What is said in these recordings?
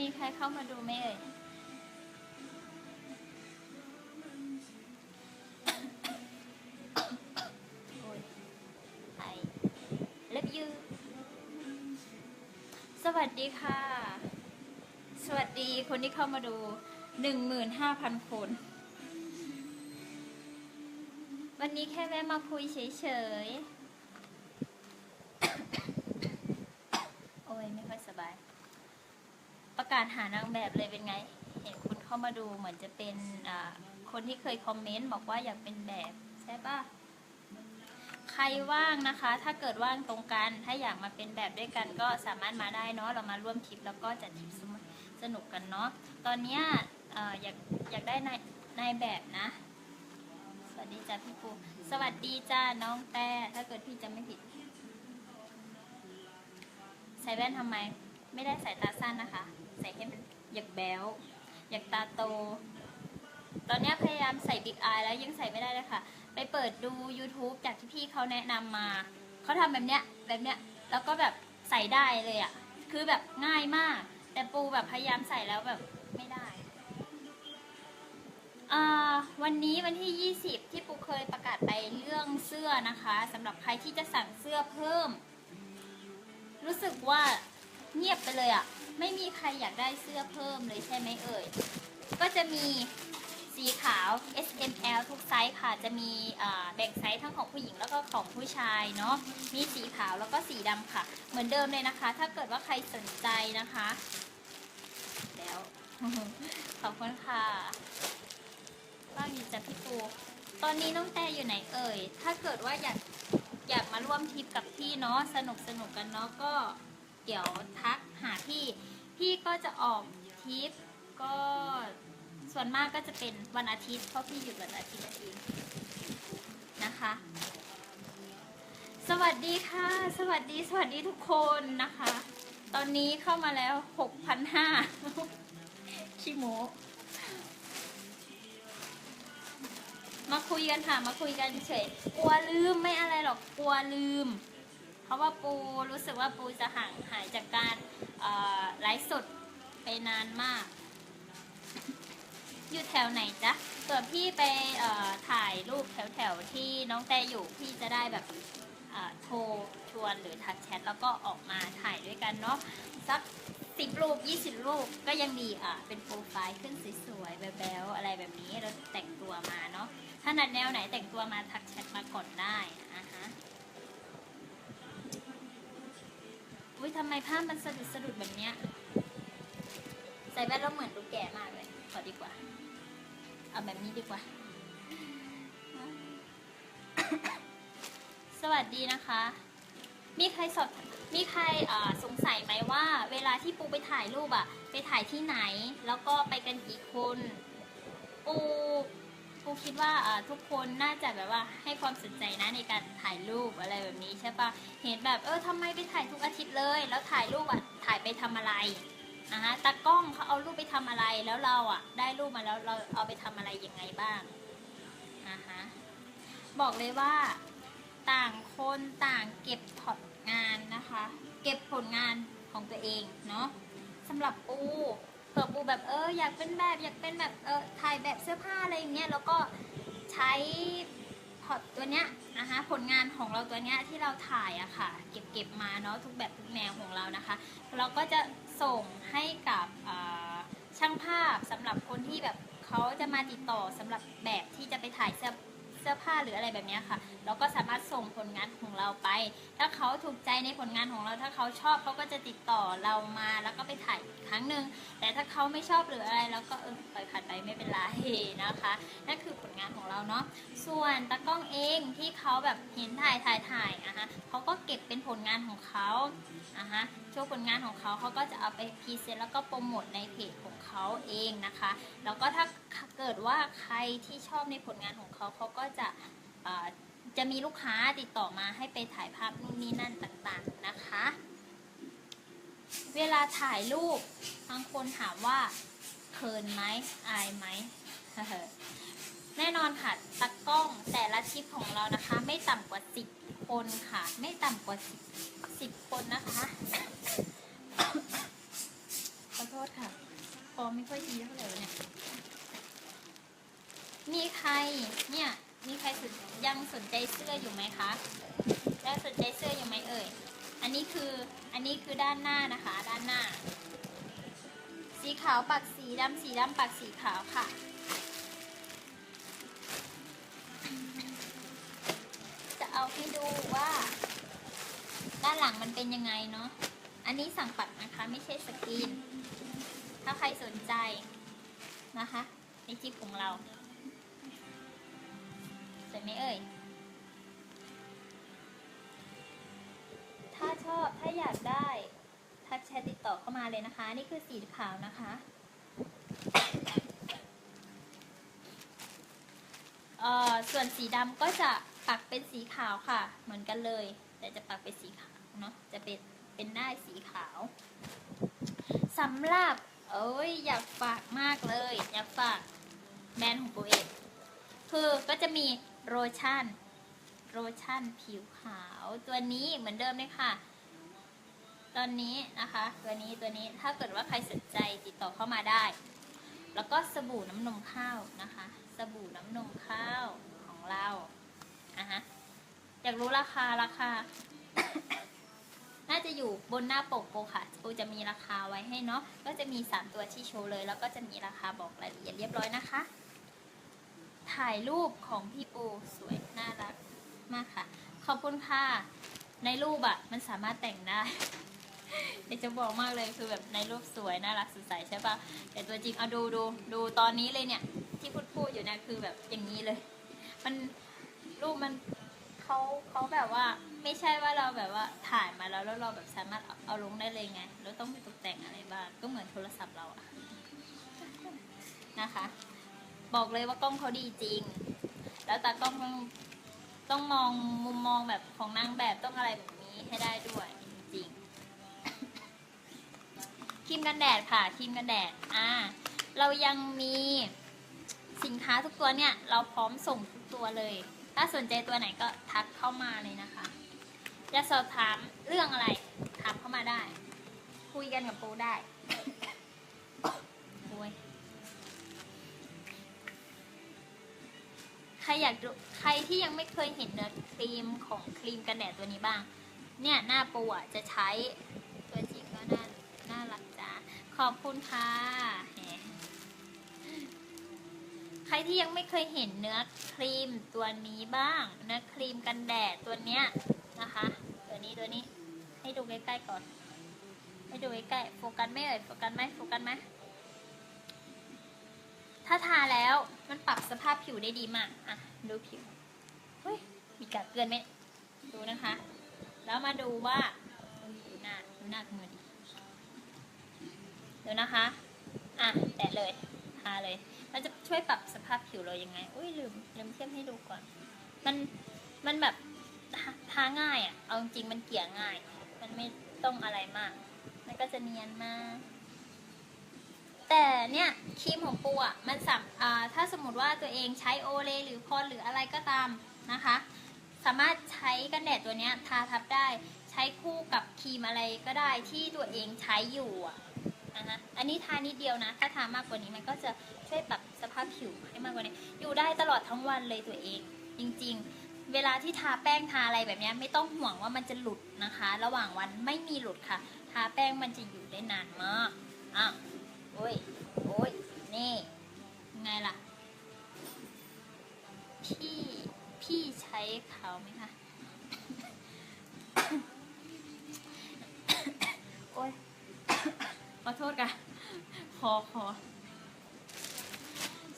มีใครเข้ามาดูไหมเอ่ยโอ้ยไอ love you สวัสดีค่ะ สวัสดีคนที่เข้ามาดู 15,000 คน วันนี้แค่แวะมาคุยเฉยๆ โอ้ย ไม่ค่อยสบาย ประกาศหานางแบบเลยเป็นไง เข้ามาดูเหมือนจะเป็นคนที่เคยคอมเมนต์บอกว่าอยากเป็นแบบใช่ปะใครว่างนะคะ ถ้าเกิดว่างตรงกัน ถ้าอยากมาเป็นแบบด้วยกันก็สามารถมาได้เนาะ เรามาร่วมทริปแล้วก็จัดทริปสนุกสนุกกันเนาะ ตอนนี้อยากอยากได้นายนายแบบนะ สวัสดีจ้าพี่ปู สวัสดีจ้าน้องแต่ ถ้าเกิดพี่จะไม่ผิด ใส่แว่นทำไม ไม่ได้ใส่ตาสั้นนะคะ ใส่ให้มันอยากแบ๊ว อยากตาโต ตอนนี้พยายามใส่บิ๊กอายแล้วยังใส่ไม่ได้เลยค่ะ ไปเปิดดู YouTube จากที่พี่เขาแนะนำมา เขาทำแบบเนี้ยแบบเนี้ยแล้วก็แบบใส่ได้เลยอะ่ะ คือแบบง่ายมาก แต่ปูแบบพยายามใส่แล้วแบบไม่ได้อ่าวันนี้วันที่ 20 ที่ปูเคยประกาศไปเรื่องเสื้อนะคะสำหรับใครที่จะสั่งเสื้อเพิ่ม รู้สึกว่าเงียบไปเลยอะ่ะ ไม่มีใครอยากได้เสื้อเพิ่มเลยใช่ไหมเอ่ย ก็จะมีสีขาว S M L ทุกไซส์ค่ะ จะมีแบ่งไซส์ทั้งของผู้หญิงแล้วก็ของผู้ชายเนาะ มีสีขาวแล้วก็สีดำค่ะ เหมือนเดิมเลยนะคะ ถ้าเกิดว่าใครสนใจนะคะ แล้ว ขอบคุณค่ะว่างอยู่จากพี่ปู ตอนนี้น้องแต่อยู่ไหนเอ่ย ถ้าเกิดว่าอยากอยากมาร่วมทริปกับพี่เนาะ สนุกสนุกกันเนาะก็เดี๋ยวทักหาพี่ พี่ก็จะออกทริปก็ส่วนมากก็จะเป็นวันอาทิตย์เพราะพี่หยุดวันอาทิตย์เองนะคะ สวัสดีค่ะ สวัสดีสวัสดีทุกคนนะคะ ตอนนี้เข้ามาแล้ว6,500ขี้โมมาคุยกันค่ะ มาคุยกันเฉยกลัวลืมไม่อะไรหรอกกลัวลืม เพราะว่าปูรู้สึกว่าปูจะห่างหายจากการไลฟ์สดไปนานมาก อยู่แถวไหนจ๊ะเกิดพี่ไปถ่ายรูปแถวๆที่น้องแต่อยู่พี่จะได้แบบโทรชวนหรือทักแชทแล้วก็ออกมาถ่ายด้วยกันเนาะสักสิบรูปยี่สิบรูปก็ยังดีอะ เป็นโปรไฟล์ขึ้นสวยๆแบ๊วๆอะไรแบบนี้เราแต่งตัวมาเนาะถ้านัดแนวไหนแต่งตัวมาทักแชทมาก่อนได้อะฮะ อุ้ยทำไมภาพมันสะดุดสะดุดแบบเนี้ย ใส่แว่นแล้วเหมือนดูแก่มากเลยขอดีกว่า เอาแบบนี้ดีกว่า สวัสดีนะคะ มีใครสอบ มีใครสงสัยไหมว่า เวลาที่ปูไปถ่ายรูปอะไปถ่ายที่ไหน แล้วก็ไปกันกี่คนปู ปูคิดว่าทุกคนน่าจะแบบว่าให้ความสนใจนะในการถ่ายรูปอะไรแบบนี้ใช่ปะเห็นแบบเออทำไมไปถ่ายทุกอาทิตย์เลย แล้วถ่ายรูปอะถ่ายไปทำอะไรนะคะตากล้องเขาเอารูปไปทำอะไรแล้วเราอะ ได้รูปมาแล้วเราเอาไปทำอะไรยังไงบ้างอ่าฮะบอกเลยว่าต่างคนต่างเก็บพอร์ตงานนะคะ เก็บผลงานของตัวเองเนาะสำหรับปู เผื่อปูแบบเอออยากเป็นแบบอยากเป็นแบบเออถ่ายแบบเสื้อผ้าอะไรอย่างเงี้ยแล้วก็ใช้พอตตัวเนี้ยนะคะผลงานของเราตัวเนี้ยที่เราถ่ายอะค่ะ เก็บเก็บมาเนาะทุกแบบทุกแนวของเรานะคะ เราก็จะส่งให้กับช่างภาพสำหรับคนที่แบบเขาจะมาติดต่อสำหรับแบบที่จะไปถ่ายเสื้อ สื้อผ้าหรืออะไรแบบนี้ค่ะ เราก็สามารถส่งผลงานของเราไป ถ้าเขาถูกใจในผลงานของเรา ถ้าเขาชอบเขาก็จะติดต่อเรามาแล้วก็ไปถ่ายอีกครั้งหนึ่งแต่ถ้าเขาไม่ชอบหรืออะไรเราก็เออปล่อยผ่านไปไม่เป็นไรนะคะนั่นคือ เราเนาะส่วนตากล้องเองที่เขาแบบเห็นถ่ายถ่ายถ่ายอะฮะเขาก็เก็บเป็นผลงานของเขาอะฮะโชว์ผลงานของเขาเขาก็จะเอาไปพรีเซนต์แล้วก็โปรโมทในเพจของเขาเองนะคะแล้วก็ถ้าเกิดว่าใครที่ชอบในผลงานของเขาเขาก็จะจะมีลูกค้าติดต่อมาให้ไปถ่ายภาพนู่นนี่นั่นต่างๆนะคะ เวลาถ่ายรูปบางคนถามว่าเขินไหมอายไหม แน่นอนค่ะตากล้องแต่ละทริปของเรานะคะ ไม่ต่ำกว่า 10 คนค่ะ ไม่ต่ำกว่า 10 10คนนะคะขอโทษค่ะคอไม่ค่อยดีเท่าไหร่เนี่ย มีใครเนี่ย มีใครสนยังสนใจเสื้ออยู่ไหมคะยังสนใจเสื้ออยู่ไหมเอ่ย อันนี้คืออันนี้คือด้านหน้านะคะ ด้านหน้า สีขาวปักสีดำสีดำปักสีขาวค่ะ ให้ดูว่า ด้านหลังมันเป็นยังไงเนาะ อันนี้สั่งปักนะคะ ไม่ใช่สกรีน ถ้าใครสนใจนะคะในจิปของเราสวยไหมเอ่ย ถ้าชอบถ้าอยากได้ทักแชทติดต่อเข้ามาเลยนะคะ นี่คือสีขาวนะคะเอ่อส่วนสีดำก็จะ ปักเป็นสีขาวค่ะ เหมือนกันเลย แต่จะปักเป็นสีขาวเนาะจะเป็นเป็นได้ายสีขาวสำหรับเอ้ยอยากฝากมากเลย อยากฝากแบรนด์ของตัวเองคือก็จะมีโรชั่นโรชั่นผิวขาวตัวนี้เหมือนเดิมเลยค่ะ ตอนนี้นะคะ ตัวนี้ตัวนี้ถ้าเกิดว่าใครสนใจติดต่อเข้ามาได้ แล้วก็สบู่น้ำนมข้าวนะคะ สบู่น้ำนมข้าวของเรา อะฮะอยากรู้ราคาราคา น่าจะอยู่บนหน้าปกโปค่ะปรจะมีราคาไว้ให้เนาะก็จะมี 3 ตัวที่โชว์เลย แล้วก็จะมีราคาบอกรายละเอียดเรียบร้อยนะคะ ถ่ายรูปของพี่ปูสวยน่ารักมากค่ะ ขอบคุณค่ะ ในรูปอะมันสามารถแต่งได้เดี๋ยวจะบอกมากเลยคือแบบในรูปสวยน่ารักสดใสใช่ปะแต่ตัวจริงเอาดูดูดูตอนนี้เลยเนี่ย ที่พูดพูดอยู่เนี่ยคือแบบอย่างนี้เลย มัน รูปมันเขาเขาแบบว่าไม่ใช่ว่าเราแบบว่าถ่ายมาแล้วแล้วเราแบบสามารถเอาลงได้เลยไงแล้วต้องไปตกแต่งอะไรบ้างก็เหมือนโทรศัพท์เราอะนะคะ บอกเลยว่ากล้องเขาดีจริง แล้วตากล้องต้องมองมุมมองแบบของนางแบบต้องอะไรแบบนี้ให้ได้ด้วยจริงครีมกันแดดค่ะครีมกันแดดอ่าเรายังมีสินค้าทุกตัวเนี่ย เราพร้อมส่งทุกตัวเลย ถ้าสนใจตัวไหนก็ทักเข้ามาเลยนะคะ จะสอบถามเรื่องอะไรถามเข้ามาได้ คุยกันกับปูได้โอ้ยใครอยากดูใครที่ยังไม่เคยเห็นเนื้อครีมของครีมกันแดดตัวนี้บ้าง เนี่ยหน้าปูอะจะใช้ตัวจริงก็น่าน่ารักจ้าขอบคุณค่ะ ใครที่ยังไม่เคยเห็นเนื้อครีมตัวนี้บ้างเนื้อครีมกันแดดตัวเนี้ยนะคะ ตัวนี้ตัวนี้ให้ดูใกล้ๆก่อน ให้ดูใกล้ๆโฟกัสไม่เอ่ยโฟกัสไหมโฟกัสไหมถ้าทาแล้วมันปรับสภาพผิวได้ดีมากอะดูผิวเฮ้ยมีกัดเกินไหมดูนะคะ แล้วมาดูว่าดูหน้าดูหน้าขึ้นดีดูนะคะ อะแตะเลยทาเลย มันจะช่วยปรับสภาพผิวเรายังไง อุ้ยลืมลืมเทียบให้ดูก่อน มันมันแบบทาทาง่ายอะ่ะ เอาจริงมันเกลี่ยง่าย มันไม่ต้องอะไรมาก มันก็จะเนียนมาก แต่เนี่ยครีมของปูอะมันสามอ่าถ้าสมมติว่าตัวเองใช้โอเลหรือพอหรืออะไรก็ตามนะคะ สามารถใช้กันแดดตัวเนี้ยทาทับได้ ใช้คู่กับครีมอะไรก็ได้ที่ตัวเองใช้อยู่อะ นะฮะอันนี้ทานิดเดียวนะ ถ้าทามากกว่านี้มันก็จะช่วยปรับสภาพผิวให้มากกว่านี้ อยู่ได้ตลอดทั้งวันเลยตัวเอง จริง ๆ เวลาที่ทาแป้งทาอะไรแบบนี้ไม่ต้องห่วงว่ามันจะหลุดนะคะ ระหว่างวันไม่มีหลุดค่ะ ทาแป้งมันจะอยู่ได้นานมาก อะ โอ้ย โอ้ย นี่ ไงล่ะ พี่ พี่ใช้ขาวไหมคะ โอ้ย ขอโทษค่ะขอขอ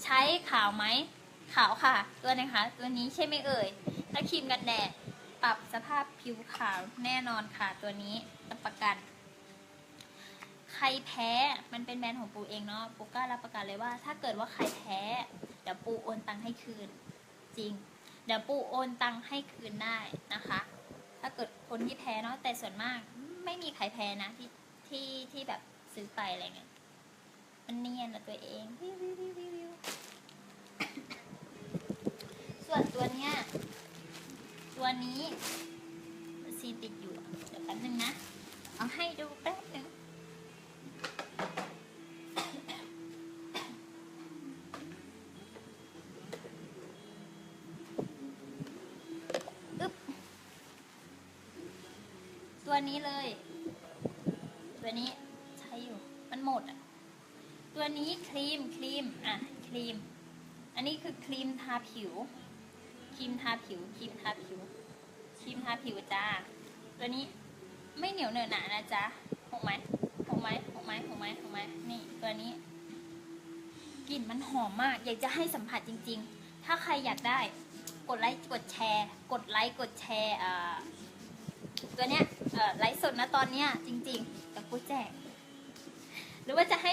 ใช้ขาวไหมขาวค่ะ ตัวไหนคะ ตัวนี้ใช่ไหมเอ่ยถ้าครีมกันแดดปรับสภาพผิวขาวแน่นอนค่ะ ตัวนี้รับประกัน ใครแพ้มันเป็นแบรนด์ของปูเองเนาะปูกล้ารับประกันเลยว่า ถ้าเกิดว่าใครแพ้เดี๋ยวปูโอนตังค์ให้คืน จริง เดี๋ยวปูโอนตังค์ให้คืนได้นะคะ ถ้าเกิดคนที่แพ้เนาะแต่ส่วนมากไม่มีใครแพ้นะที่ที่ที่แบบ ซื้อไปอะไรเงี้ยมันเนียนนะตัวเองส่วนตัวเนี้ยตัวนี้ซีติดอยู่เดี๋ยวแป๊บนึงนะ เอาให้ดูแป๊บนึงตัวนี้เลย ตัวนี้ ดอะตัวนี้ครีมครีมอะครีม อันนี้คือครีมทาผิว ครีมทาผิวครีมทาผิวครีมทาผิวจ้า ตัวนี้ไม่เหนียวเหนอะหนานะจ๊ะหกไหมหกไหมหกไหมหกไหมหกไหมนี่ตัวนี้กลิ่นมันหอมมาก อยากจะให้สัมผัสจริง ๆ ถ้าใครอยากได้กดไลค์กดแชร์ กดไลค์กดแชร์ตัวเนี้ยไลฟ์สดนะตอนเนี้ยจริงๆแต่กูแจก หรือว่าจะให้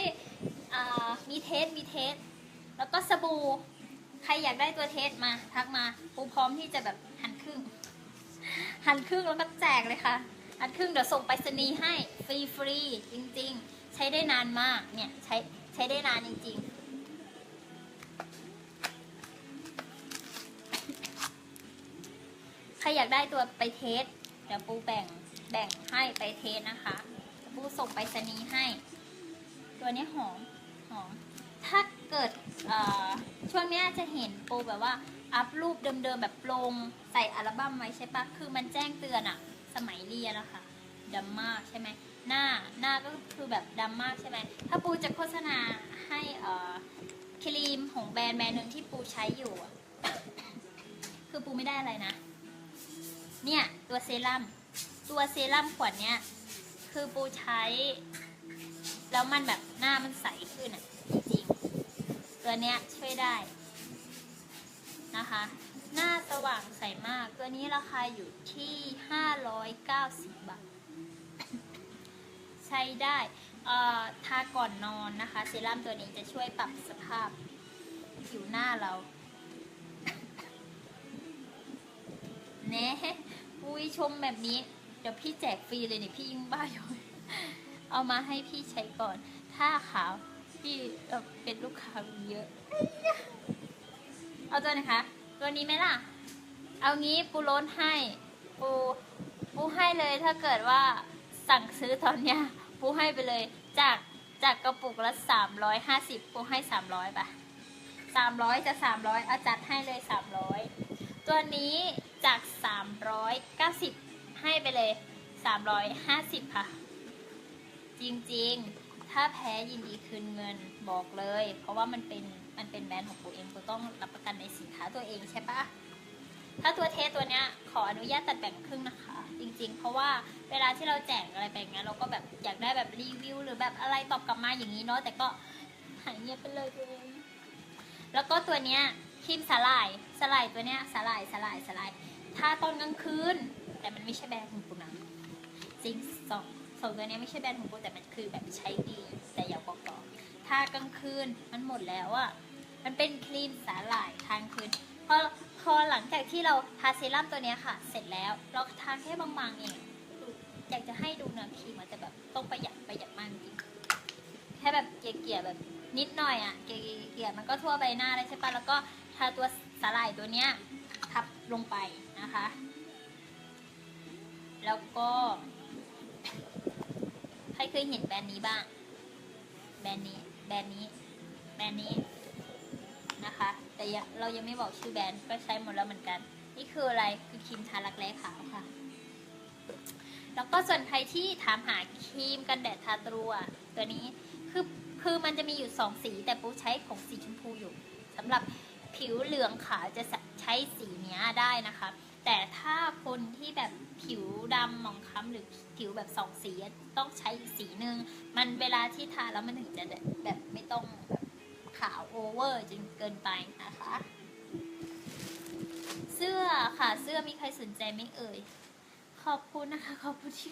มีเทส มีเทส แล้วก็สบู่ ใครอยากได้ตัวเทสมา ทักมาปูพร้อมที่จะแบบหันครึ่ง หันครึ่งแล้วก็แจกเลยค่ะ หันครึ่งเดี๋ยวส่งไปรษณีย์ให้ ฟรีฟรีจริง ๆ ใช้ได้นานมาก เนี่ย ใช้ใช้ได้นานจริง ๆใครอยากได้ตัวไปเทส เดี๋ยวปูแบ่งแบ่งให้ไปเทสนะคะ ปูส่งไปรษณีให้ ตัวนี้หอมหอม ถ้าเกิดช่วงนี้จะเห็นปูแบบว่า อัพรูปเดิมๆแบบลงใส่อัลบั้มไว้ใช่ปะคือมันแจ้งเตือนอะสมัยเรียนอะค่ะดำมากใช่ไหมหน้าหน้าก็คือแบบดำมากใช่ไหมถ้าปูจะโฆษณาให้ครีมของแบรนด์แบรนด์หนึ่งที่ปูใช้อยู่คือปูไม่ได้อะไรนะ เนี่ยตัวเซรั่มตัวเซรั่มขวดเนี้ยคือปูใช้ แล้วมันแบบ หน้ามันใสขึ้นอะจริงตัวเนี้ยช่วยได้นะคะ หน้าสว่างใสมากตัวนี้ราคาอยู่ที่ 590 บาท ใช้ได้เอ่อทาก่อนนอนนะคะ เซรั่มตัวนี้จะช่วยปรับสภาพผิวหน้าเราเน่อุ้ยชมแบบนี้ เดี๋ยวพี่แจกฟรีเลยเนี่ยพี่ยิ่งบ้าอยู่เอามาให้พี่ใช้ก่อน ถ้าขาวพี่เป็นลูกค้าเยอะ เอาตัวไหนคะ ตัวนี้ไหมล่ะ เอางี้ปูลดให้ ปูปูให้เลยถ้าเกิดว่าสั่งซื้อตอนเนี้ยปูให้ไปเลยจากจากกระปุกละสามร้อยห้าสิบปูให้สามร้อยปะสามร้อยจะสามร้อยเอาจัดให้เลยสามร้อยตัวนี้จาก390ให้ไปเลย350ค่ะ จริงๆ ถ้าแพ้ยินดีคืนเงินบอกเลย เพราะว่ามันเป็นมันเป็นแบรนด์ของตัวเองตัวต้องรับประกันในสินค้าตัวเองใช่ปะถ้าตัวเทสตัวเนี้ยขออนุญาตตัดแบ่งครึ่งนะคะ จริง ๆ เพราะว่าเวลาที่เราแจกอะไรไปอย่างเงี้ยเราก็แบบอยากได้แบบรีวิว หรือแบบอะไรตอบกลับมาอย่างนี้เนาะแต่ก็หายเงียบไปเลยตัวเองแล้วก็ตัวเนี้ยครีมสาหร่ายสาหร่ายตัวเนี้ยสาหร่ายสาหร่ายสาหร่ายถ้าตอนกลางคืน แต่มันไม่ใช่แบรนด์ของปูนะจริงสอง สองตัวเนี้ยไม่ใช่แบรนด์ของปูแต่มันคือแบบใช้ดีแต่อย่าบอกต่อถ้ากลางคืนมันหมดแล้วอะมันเป็นครีมสาหร่ายทางคืนพอพอหลังจากที่เราทาเซรั่มตัวเนี้ยค่ะ เสร็จแล้วเราทาแค่บางๆเองอยากจะให้ดูเนื้อครีมอะแต่แบบต้องประหยัดประหยัดมากจริงแค่แบบเกลี่ยๆแบบนิดหน่อยอะ เกลี่ยๆมันก็ทั่วใบหน้าได้ใช่ปะแล้วก็ทาตัวสาหร่ายตัวเนี้ยทับลงไปนะคะ แล้วก็ รเคยเห็นแบรนด์นี้บ้าง แบรนด์นี้ แบรนด์นี้ แบรนด์นี้นะคะ แต่ยังเรายังไม่บอกชื่อแบรนด์ก็ใช้หมดแล้วเหมือนกัน นี่คืออะไร คือครีมทารักแร้ขาวค่ะ แล้วก็ส่วนใครที่ถามหาครีมกันแดดทาตัวตัวนี้ คือ คือมันจะมีอยู่สองสี แต่ปูใช้ของสีชมพูอยู่สำหรับผิวเหลืองขาวจะใช้สีเนี้ยได้นะคะ แต่ถ้าคนที่แบบผิวดำหมองคล้ำหรือผิวแบบสองสีอะต้องใช้อีกสีหนึ่งมันเวลาที่ทาแล้วมันถึงจะแบบไม่ต้องแบบขาวโอเวอร์จนเกินไปนะคะ เสื้อค่ะเสื้อมีใครสนใจไหมเอ่ย ขอบคุณนะคะ ขอบคุณที่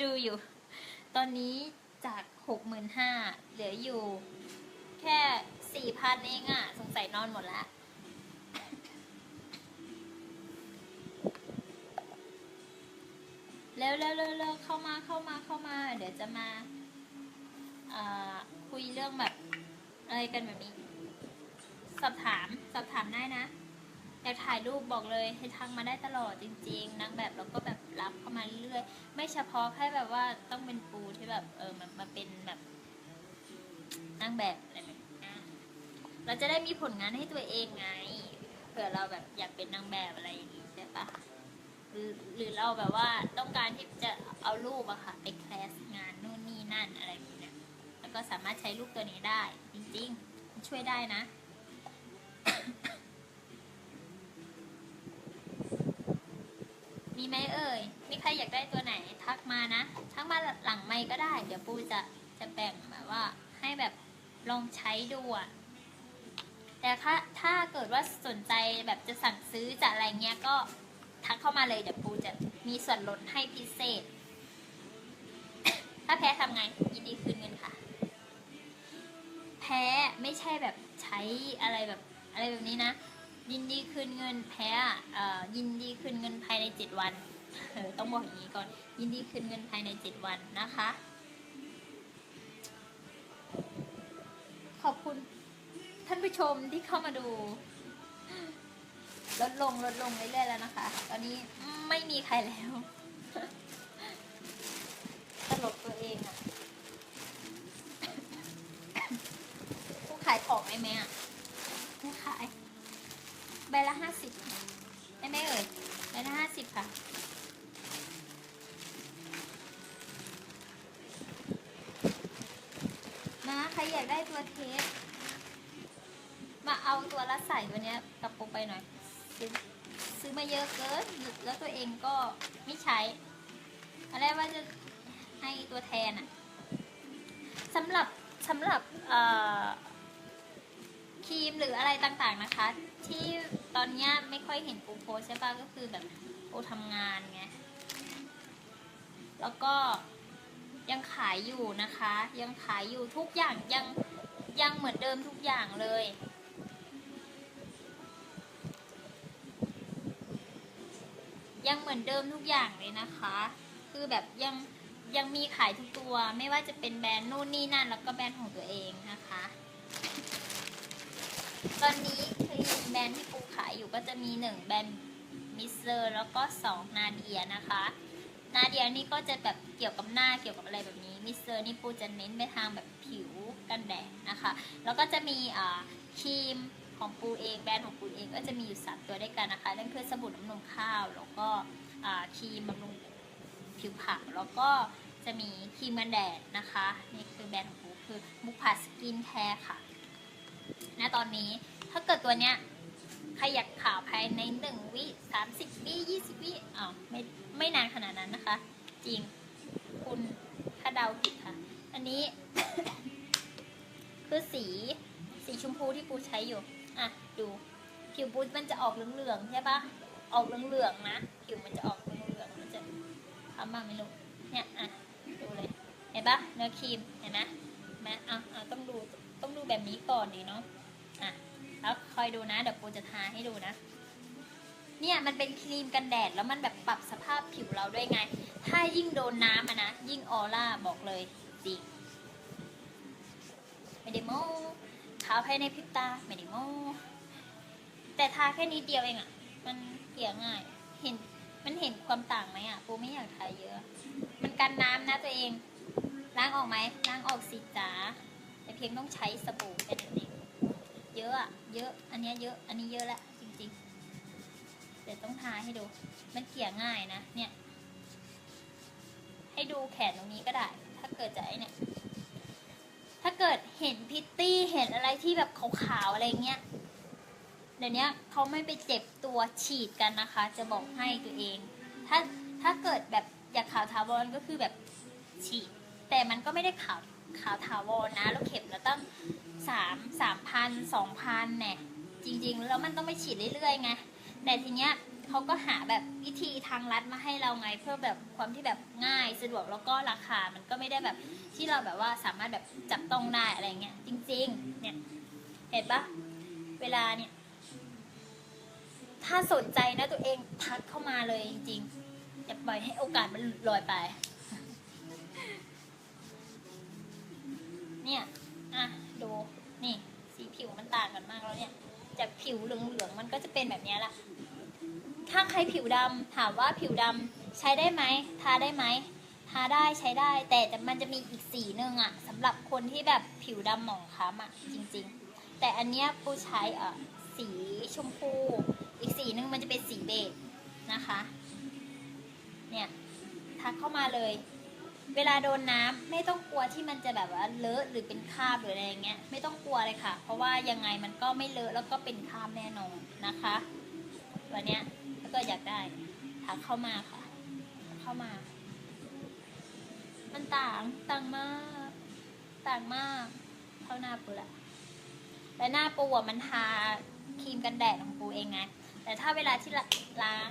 ดูอยู่ ตอนนี้จากหกหมื่นห้าเหลืออยู่ แค่สี่พันเองอะสงสัยนอนหมดแล้ว เร็วเร็วเร็วเข้ามาเข้ามาเข้ามา เดี๋ยวจะมาคุยเรื่องแบบอะไรกันแบบนี้ สอบถามสอบถามได้นะอยากถ่ายรูปบอกเลยให้ทักมาได้ตลอดจริง ๆนางแบบเราก็แบบรับเข้ามาเรื่อยๆไม่เฉพาะแค่แบบว่าต้องเป็นปูที่แบบเออมันมาเป็นแบบนางแบบอะไรแบบนี้เราจะได้มีผลงานให้ตัวเองไงเผื่อเราแบบอยากเป็นนางแบบอะไรอย่างงี้ใช่ปะ หรือหรือเราแบบว่าต้องการที่จะเอารูปอะค่ะไปแคสงานนู่นนี่นั่นอะไรแบบเนี้ยแล้วก็สามารถใช้รูปตัวนี้ได้ จริงๆมันช่วยได้นะมีไหมเอ่ย มีใครอยากได้ตัวไหนทักมานะ ทักมาหลังไมค์ก็ได้ เดี๋ยวปูจะจะแบ่งแบบว่า ให้แบบลองใช้ดูอะแต่ถ้าถ้าเกิดว่าสนใจแบบจะสั่งซื้อจะอะไรเงี้ยก็ ทักเข้ามาเลยเดี๋ยวปูจะมีส่วนลดให้พิเศษ ถ้าแพ้ทำไงยินดีคืนเงินค่ะ แพ้ไม่ใช่แบบใช้อะไรแบบอะไรแบบนี้นะ ยินดีคืนเงินแพ้อะเอ่อยินดีคืนเงินภายในเจ็ดวันเออต้องบอกอย่างนี้ก่อน ยินดีคืนเงินภายในเจ็ดวันนะคะ ขอบคุณท่านผู้ชมที่เข้ามาดู ลดลงลดลงเรื่อยๆแล้วนะคะ ตอนนี้ไม่มีใครแล้วตลกตัวเองอะผู้ขายของไหมแม่อะไม่ขายใบละห้าสิบได้ไหมเอ่ยใบละห้าสิบค่ะนะใครอยากได้ตัวเทปมาเอาตัวละใส่ตัวเนี้ยกระปุกไปหน่อย ซื้อซื้อมาเยอะเกิน แล้วตัวเองก็ไม่ใช้อะไรว่าจะให้ตัวแทนอะสำหรับสำหรับครีมหรืออะไรต่างๆนะคะ ที่ตอนนี้ไม่ค่อยเห็นปูโพสใช่ปะก็คือแบบปูทำงานไงแล้วก็ยังขายอยู่นะคะ ยังขายอยู่ทุกอย่างยังยังเหมือนเดิมทุกอย่างเลย ยังเหมือนเดิมทุกอย่างเลยนะคะ คือแบบยังยังมีขายทุกตัว ไม่ว่าจะเป็นแบรนด์นู่นนี่นั่น แล้วก็แบรนด์ของตัวเองนะคะ ตอนนี้ครีมแบรนด์ที่ปูขายอยู่ก็จะมีหนึ่งแบรนด์มิสเซอร์แล้วก็สองนาเดียนะคะนาเดียนี่ก็จะแบบเกี่ยวกับหน้าเกี่ยวกับอะไรแบบนี้มิสเซอร์นี่ปูจะเน้นไปทางแบบผิวกันแดดนะคะ แล้วก็จะมีอ่าครีม ของปูเองแบรนด์ของปูเองก็จะมีอยู่สามตัวด้วยกันนะคะนั่นคือสบู่น้ำนมข้าว แล้วก็ครีมบำรุงผิวขาวแล้วก็จะมีครีมกันแดดนะคะนี่คือแบรนด์ของปูคือมุกพาสกินแคร์ค่ะณตอนนี้ถ้าเกิดตัวเนี้ยใครอยากขาวภายในหนึ่งวิสามสิบวิยี่สิบวิอ้าวไม่ไม่นานขนาดนั้นนะคะ จริงคุณถ้าเดาผิดค่ะ อันนี้ คือสีสีชมพูที่ปูใช้อยู่ อะดูผิวปูมันจะออกเหลืองๆใช่ปะออกเหลืองๆนะผิวมันจะออกเหลืองๆมันจะทำบ้างไม่รู้เนี่ยอะดูเลยเห็นปะเนื้อครีมเห็นไหมแม่อะอะต้องดูต้องดูแบบนี้ก่อนดีเนาะอะแล้วคอยดูนะเดี๋ยวปูจะทาให้ดูนะ เนี่ยมันเป็นครีมกันแดดแล้วมันแบบปรับสภาพผิวเราด้วยไง ถ้ายิ่งโดนน้ำอะนะยิ่งออร่าบอกเลยจริงไม่ได้โม้าวภายในพริบตาไม่ได้โม้แต่ทาแค่นิดเดียวเองอะมันเกลี่ยง่าย เห็นมันเห็นความต่างไหมอะปูไม่อยากทาเยอะ มันกันน้ำนะตัวเอง ล้างออกไหมล้างออกสิจ๋าแต่เพียงต้องใช้สบู่แค่นั้นเองเยอะอะเยอะ อันนี้เยอะ อันนี้เยอะละจริงๆเดี๋ยวต้องทาให้ดู มันเกลี่ยง่ายนะ เนี่ย ให้ดูแขนตรงนี้ก็ได้ ถ้าเกิดจะไอเนี่ย ถ้าเกิดเห็นพิตตี้เห็นอะไรที่แบบขาวๆอะไรเงี้ยเดี๋ยวนี้เขาไม่ไปเจ็บตัวฉีดกันนะคะ จะบอกให้ตัวเอง ถ้าถ้าเกิดแบบอยากขาวถาวรก็คือแบบฉีด แต่มันก็ไม่ได้ขาวขาวถาวรนะแล้วเข็มแล้วตั้งสามสามพันสองพันเนี่ยจริงๆ แล้วมันต้องไปฉีดเรื่อยๆไงแต่ทีเนี้ย เขาก็หาแบบวิธีทางลัดมาให้เราไงเพื่อแบบความที่แบบง่ายสะดวกแล้วก็ราคา มันก็ไม่ได้แบบที่เราแบบว่าสามารถแบบจับต้องได้อะไรเงี้ยจริง ๆ เนี่ยเห็นปะเวลาเนี่ยถ้าสนใจนะตัวเองทักเข้ามาเลยจริงๆอย่าปล่อยให้โอกาสมันลอยไป เนี่ยอะดูนี่สีผิวมันต่างกันมากแล้วเนี่ยจากผิวเหลืองๆมันก็จะเป็นแบบนี้ยละ ถ้าใครผิวดำถามว่าผิวดำใช้ได้ไหมทาได้ไหมทาได้ใช้ได้แต่แต่มันจะมีอีกสีหนึ่งอะสำหรับคนที่แบบผิวดำหมองคล้ำอะจริง ๆ แต่อันเนี้ยปูใช้เอ่อสีชมพู อีกสีหนึ่งมันจะเป็นสีเบจนะคะ เนี่ยทักเข้ามาเลย เวลาโดนน้ำไม่ต้องกลัวที่มันจะแบบว่าเลอะหรือเป็นคราบหรืออะไรอย่างเงี้ยไม่ต้องกลัวเลยค่ะ เพราะว่ายังไงมันก็ไม่เลอะแล้วก็เป็นคราบแน่นอนนะคะวันเนี้ย กิดอยากได้ทักเข้ามาค่ะ เข้ามา มันต่างต่างมาก ต่างมากเท่าหน้าปูละแต่หน้าปูอะมันทาครีมกันแดดของปูเองไงแต่ถ้าเวลาที่ละล้าง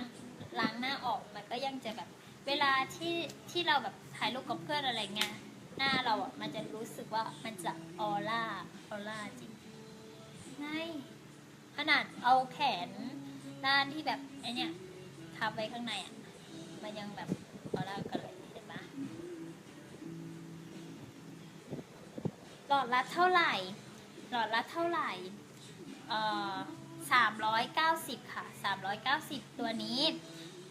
ล้างหน้าออกมันก็ยังจะแบบ เวลาที่ที่เราแบบถ่ายรูปกับเพื่อนอะไรเงี้ยหน้าเราอะมันจะรู้สึกว่ามันจะออร่าออร่าจริงไงขนาดเอาแขน ด้านที่แบบไอเนี่ยทับไว้ข้างในอะ มันยังแบบออร่ากันเลยเห็นปะหลอดละเท่าไหร่ หลอดละเท่าไหร่ เอ่อสามร้อยเก้าสิบค่ะสามร้อยเก้าสิบตัวนี้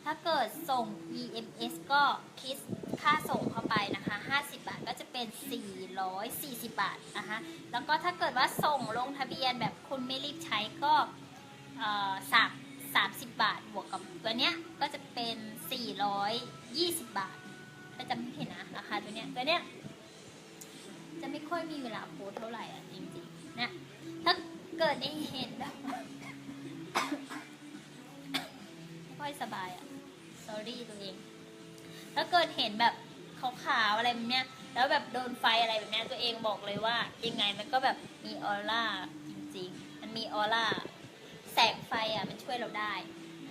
ถ้าเกิดส่ง EMS ก็คิดค่าส่งเข้าไปนะคะห้าสิบบาทก็จะเป็นสี่ร้อยสี่สิบาทนะคะ แล้วก็ถ้าเกิดว่าส่งลงทะเบียนแบบคุณไม่รีบใช้ก็สั่ 30 บาทบวกกับตัวเนี้ยก็จะเป็น 420 บาท ถ้าจำไม่ผิดนะราคาตัวเนี้ยตัวเนี้ยจะไม่ค่อยมีเวลาโพสเท่าไหร่อะจริงๆน่ะถ้าเกิดได้เห็นแบบไม่ค่อยสบายอะตอรี่ตัวเอง ถ้าเกิดเห็นแบบขาวๆอะไรแบบเนี้ยแล้วแบบโดนไฟอะไรแบบเนี้ยตัวเองบอกเลยว่ายังไงมันก็แบบมีออร่าจริงๆ มันมีออร่า สงไฟอะมันช่วยเราได้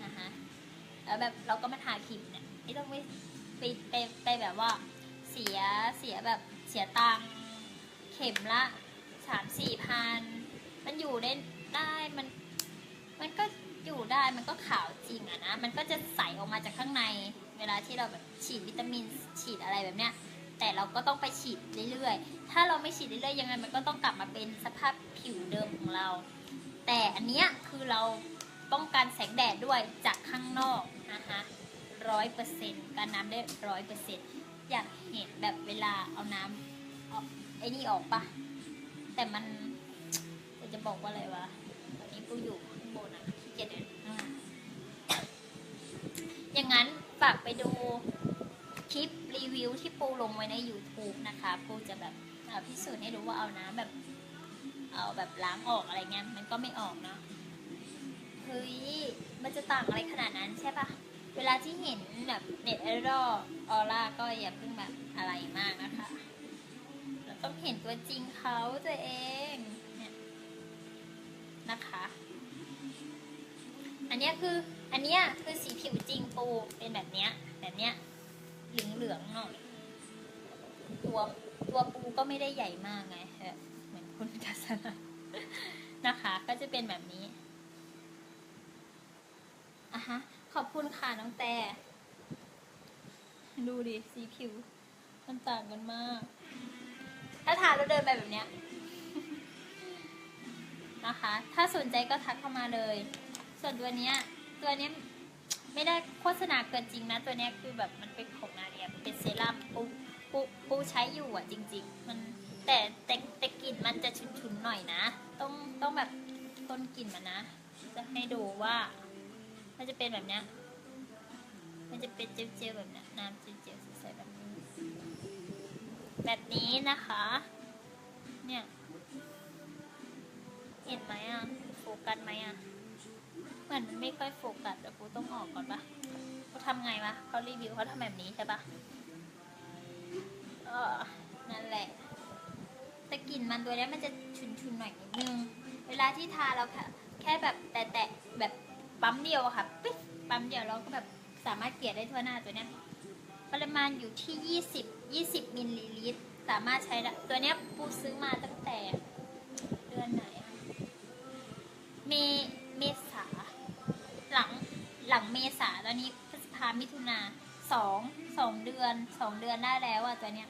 นะฮะแล้วแบบเราก็มาทาครีมเนี่ยไม่ต้องไปไปไปไปแบบว่าเสียเสียแบบเสียตังเข็มละสามสี่พันมันอยู่ได้ได้มัน มันก็อยู่ได้มันก็ขาวจริงอะนะ มันก็จะใสออกมาจากข้างใน เวลาที่เราแบบฉีดวิตามินฉีดอะไรแบบเนี้ย แต่เราก็ต้องไปฉีดเรื่อยๆ ถ้าเราไม่ฉีดเรื่อยๆยังไงมันก็ต้องกลับมาเป็นสภาพผิวเดิมของเรา แต่อันเนี้ยคือเราป้องกันแสงแดดด้วยจากข้างนอกนะคะร้อยเปอร์เซ็นต์การน้ำได้ร้อยเปอร์เซ็นต์อยากเห็นแบบเวลาเอาน้ำเอาไอ้นี่ออกปะแต่มันจะบอกว่าอะไรวะตอนนี้กูอยู่ข้างบนอะขี้เกียจเดินข้างล่างอย่างนั้นฝากไปดูคลิปรีวิวที่ปูลงไว้ใน YouTube นะคะ ปูจะแบบพิสูจน์ให้รู้ว่าเอาน้ำแบบ เอาแบบล้างออกอะไรเงี้ยมันก็ไม่ออกเนาะเฮ้ยมันจะต่างอะไรขนาดนั้นใช่ปะเวลาที่เห็นแบบเน็ตไอดอลออร่าก็อย่าเพิ่งแบบอะไรมากนะคะ เราต้องเห็นตัวจริงเขาตัวเองเนี่ยนะคะ อันนี้คืออันนี้คือสีผิวจริงปูเป็นแบบเนี้ยแบบเนี้ยเหลืองๆหน่อยตัวตัวปูก็ไม่ได้ใหญ่มากไงแบบ คุณกัสนะนะคะ ก็จะเป็นแบบนี้อะฮะ ขอบคุณค่ะน้องแต่ ดูดิ สีผิว มันต่างกันมาก ถ้าทานแล้วเดินไปแบบเนี้ยนะคะ ถ้าสนใจก็ทักเข้ามาเลย ส่วนตัวเนี้ย ตัวเนี้ยไม่ได้โฆษณาเกินจริงนะ ตัวเนี้ยคือแบบมันเป็นของนาเดียเป็นเซรั่มปูปูปูใช้อยู่อะจริง ๆ มัน แต่แต่แต่กลิ่นมันจะฉุนๆหน่อยนะ ต้องต้องแบบต้นกลิ่นมันนะ จะให้ดูว่า มันจะเป็นแบบเนี้ย มันจะเป็นเจลๆแบบเนี้ยน้ำเจลๆใสๆแบบนี้ แบบนี้นะคะ เนี่ย เห็นไหมอะ โฟกัสไหมอะ เหมือนมันไม่ค่อยโฟกัสเดี๋ยวกูต้องออกก่อนปะเขาทำไงวะเขารีวิวเขาทำแบบนี้ใช่ปะเออนั่นแหละ แต่กลิ่นมันตัวนี้มันจะชุนๆหน่อยนิดนึง เวลาที่ทาเราค่ะแค่แบบแตะๆแบบปั๊มเดียวค่ะปิ๊บปั๊มเดียวเราก็แบบสามารถเกลี่ยได้ทั่วหน้าตัวนี้ปริมาณอยู่ที่ 20 20มิลลิลิตรสามารถใช้ได้ตัวนี้ปูซื้อมาตั้งแต่เดือนไหนเมเมษาหลังหลังเมษาตอนนี้พฤษภามิถุนาสองสองเดือนสองเดือนได้แล้วอะตัวเนี้ย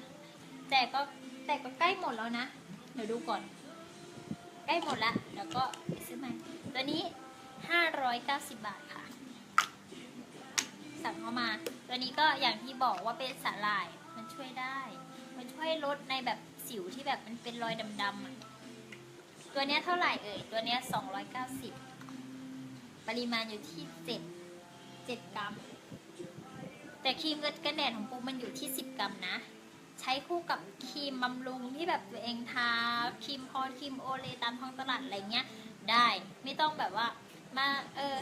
แต่ก็ แต่ก็ใกล้หมดแล้วนะ เดี๋ยวดูก่อน ใกล้หมดละเดี๋ยวก็ไปซื้อใหม่ตัวนี้ 590 บาทค่ะ สั่งเข้ามา ตัวนี้ก็อย่างที่บอกว่าเป็นสาหร่าย มันช่วยได้ มันช่วยลดในแบบสิวที่แบบมันเป็นรอยดำๆอะตัวเนี้ยเท่าไหร่เอ่ย ตัวเนี้ย290 ปริมาณอยู่ที่ 7 7 กรัม แต่ครีมกันแดดของปูมันอยู่ที่ 10 กรัมนะ ใช้คู่กับครีมบำรุงที่แบบตัวเองทาครีมพอร์ครีมโอเลตามท้องตลาดอะไรเงี้ยได้ไม่ต้องแบบว่ามาเออ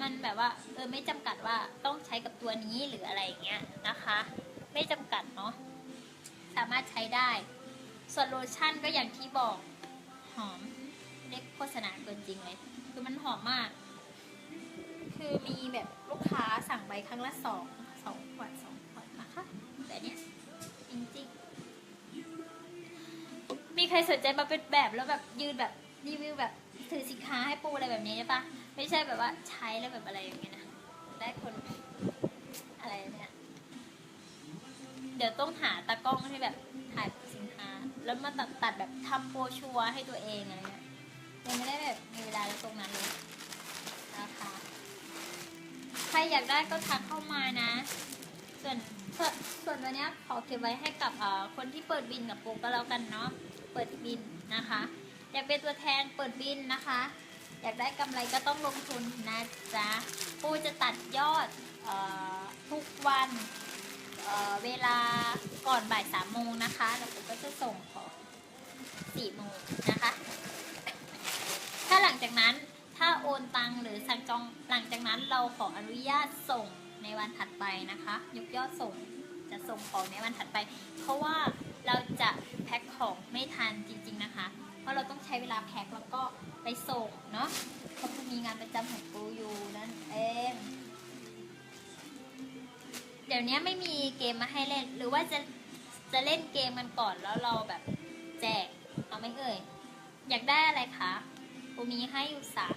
มันแบบว่าเออไม่จำกัดว่าต้องใช้กับตัวนี้หรืออะไรเงี้ยนะคะ ไม่จำกัดเนาะสามารถใช้ได้ ส่วนโลชั่นก็อย่างที่บอกหอมเล็กโฆษณาเกินจริงเลยคือมันหอมมาก คือมีแบบลูกค้าสั่งไปครั้งละสองสองขวดสองขวดนะคะแต่เนี้ย ริงๆ มีใครสนใจมาเป็นแบบแล้วแบบยืนแบบรีวิวแบบถือสินค้าให้ปูอะไรแบบนี้ใช่ปะไม่ใช่แบบว่าใช้แล้วแบบอะไรอย่างเงี้ยนะได้คนอะไรเนี่ยเดี๋ยวต้องหาตากล้องที่แบบถ่ายสินค้า แล้วมาตัดตัดแบบทำโปรชัวให้ตัวเองอะไรเงี้ยยังไม่ได้แบบมีเวลาตรงนั้นเลยนะคะใครอยากได้ก็ทักเข้ามานะ ส่วน ส่วนส่วนวันเนี้ยขอเก็บไว้ให้กับคนที่เปิดบินกับปูก็แล้วกันเนาะเปิดบินนะคะ อยากเป็นตัวแทนเปิดบินนะคะ อยากได้กำไรก็ต้องลงทุนนะจ๊ะปูจะตัดยอดออทุกวันเเวลาก่อนบ่ายสามโมงนะคะแล้วปูก็จะส่งของสี่โมงนะคะ ถ้าหลังจากนั้นถ้าโอนตังหรือสั่งจองหลังจากนั้นเราขออนุญาตส่ง ในวันถัดไปนะคะ ยกยอดส่งจะส่งของในวันถัดไป เพราะว่าเราจะแพ็คของไม่ทันจริง ๆนะคะ เพราะเราต้องใช้เวลาแพ็คแล้วก็ไปส่งเนาะเพราะมีงานประจำของปูอยู่นั่นเองเดี๋ยวนี้ไม่มีเกมมาให้เล่น หรือว่าจะจะเล่นเกมกันก่อนแล้วเราแบบแจกเอาไม่เอ่ยอยากได้อะไรคะปูมีให้อยู่สาม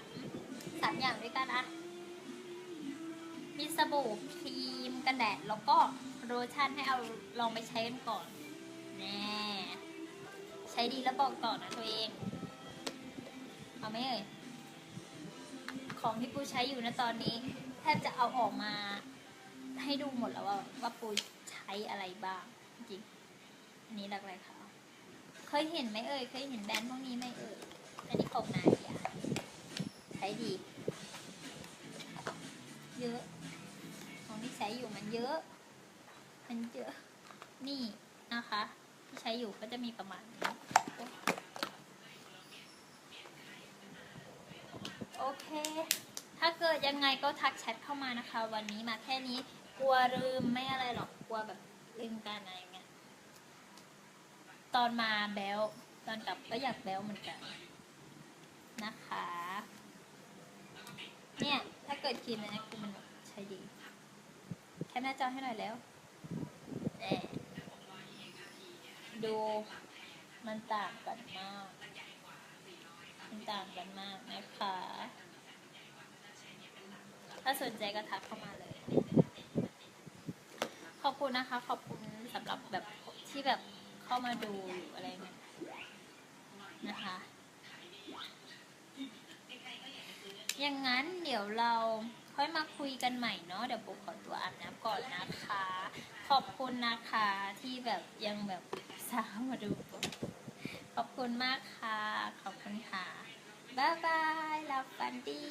สามอย่างด้วยกันอะ มีสบู่ครีมกันแดดแล้วก็โลชั่นให้เอาลองไปใช้กันก่อนแน่ใช้ดีแล้วบอกต่อนะตัวเอง เอาไหมเอ่ย ของที่ปูใช้อยู่นะตอนนี้ แทบจะเอาออกมาให้ดูหมดแล้วว่าว่าปูใช้อะไรบ้างจริงอันนี้หลักเลยค่ะเคยเห็นไหมเอ่ย เคยเห็นแบรนด์พวกนี้ไหมเอ่ย อันนี้ของนายใช้ดี เยอะ ที่ใช้อยู่มันเยอะ มันเยอะ นี่นะคะ ที่ใช้อยู่ก็จะมีประมาณนี้ โอเค ถ้าเกิดยังไงก็ทักแชทเข้ามานะคะ วันนี้มาแค่นี้ กลัวลืมไม่อะไรหรอก กลัวแบบลืมการอะไรเงี้ย ตอนมาแบลตอนกลับก็อยากแบลเหมือนกัน นะคะ เนี่ย ถ้าเกิดครีมอันนี้คือมันใช้ดี หน้าจอให้หน่อยแล้วแหม่ดูมันต่างกันมาก มันต่างกันมากนะคะ ถ้าสนใจก็ทักเข้ามาเลย ขอบคุณนะคะ ขอบคุณสำหรับแบบที่แบบเข้ามาดูอะไรเงี้ยนะคะอย่างนั้นเดี๋ยวเรา ค่อยมาคุยกันใหม่เนาะเดี๋ยวปุ๊กขอตัวอาบน้ำก่อนนะคะ ขอบคุณนะคะที่แบบยังแบบสาวมาดูปุ๊กขอบคุณมากค่ะ ขอบคุณค่ะ บ๊ายบายลับฝันดี